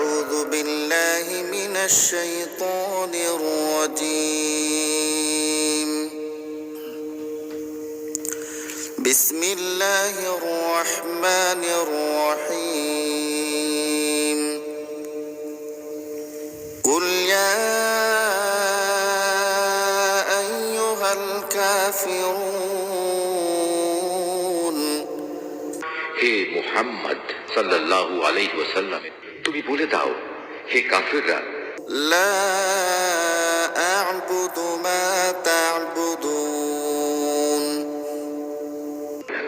أعوذ بالله من الشيطان الرجيم. بسم الله الرحمن الرحيم. قل يا أيها الكافرون. إيه محمد صلى الله عليه وسلم. তুমি বলে দাও হে কাফেররা।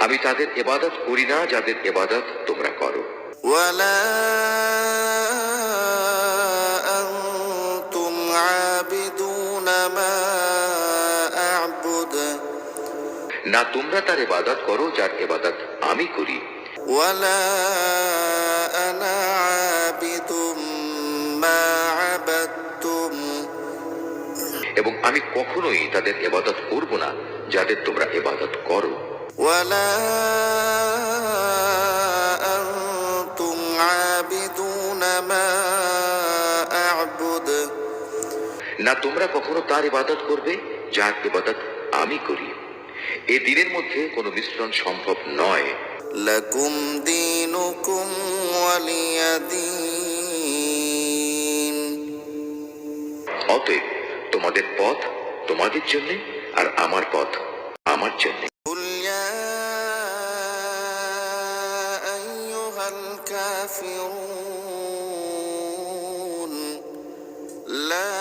আমি তাদের এবাদত করি না যাদের এবাদত তোমরা করো। না তোমরা তার এবাদত করো যার এবাদত আমি করি। ওয়ালা أنا عابد ما عبدتم এবং আমি কখনোই তাদের ইবাদত করব না যাদের তোমরা ইবাদত করো ولا أنتم عابدون ما أعبد না তোমরা কখনো তার ইবাদত করবে যার ইবাদত আমি করি এ দিনের মধ্যে কোনো মিশ্রণ সম্ভব নয় لكم دينكم ولي دين অতএব তোমাদের পথ তোমাদের জন্য আর আমার পথ আমার জন্য قل يا أيها الكافرون لا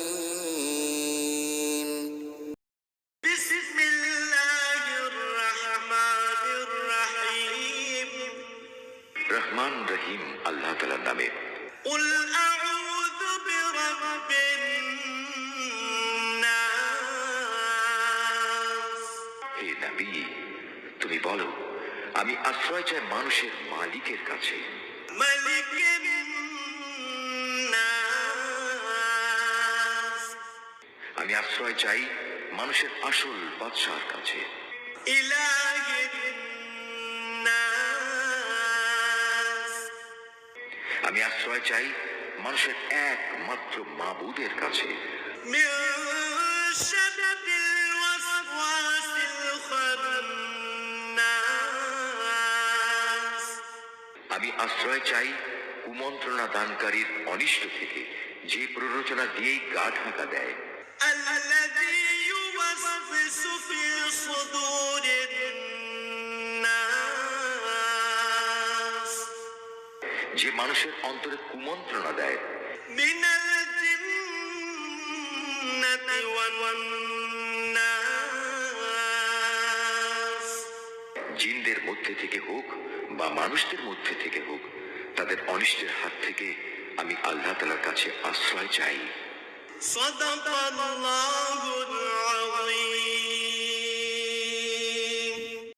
রহিম আল্লাহ তালার নামে। হে নবী তুমি বলো আমি আশ্রয় চাই মানুষের মালিকের কাছে। আমি আশ্রয় চাই মানুষের আসল বাদশার কাছে। ইলা আশ্রয় চাই মানুষের একমাত্র মাবুদের কাছে من شدة الوسواس الخناس আমি আশ্রয় চাই কুমন্ত্রণা দানকারীর অনিষ্ট থেকে যে প্ররোচনা দিয়েই গা ঢাকা দেয় الذي يوسوس في صدور الناس যে মানুষের অন্তরে কুমন্ত্রণা দেয়। জিনদের মধ্যে থেকে হোক বা মানুষদের মধ্যে থেকে হোক তাদের অনিষ্টের হাত থেকে আমি আল্লাহ তালার কাছে আশ্রয় চাই। সদা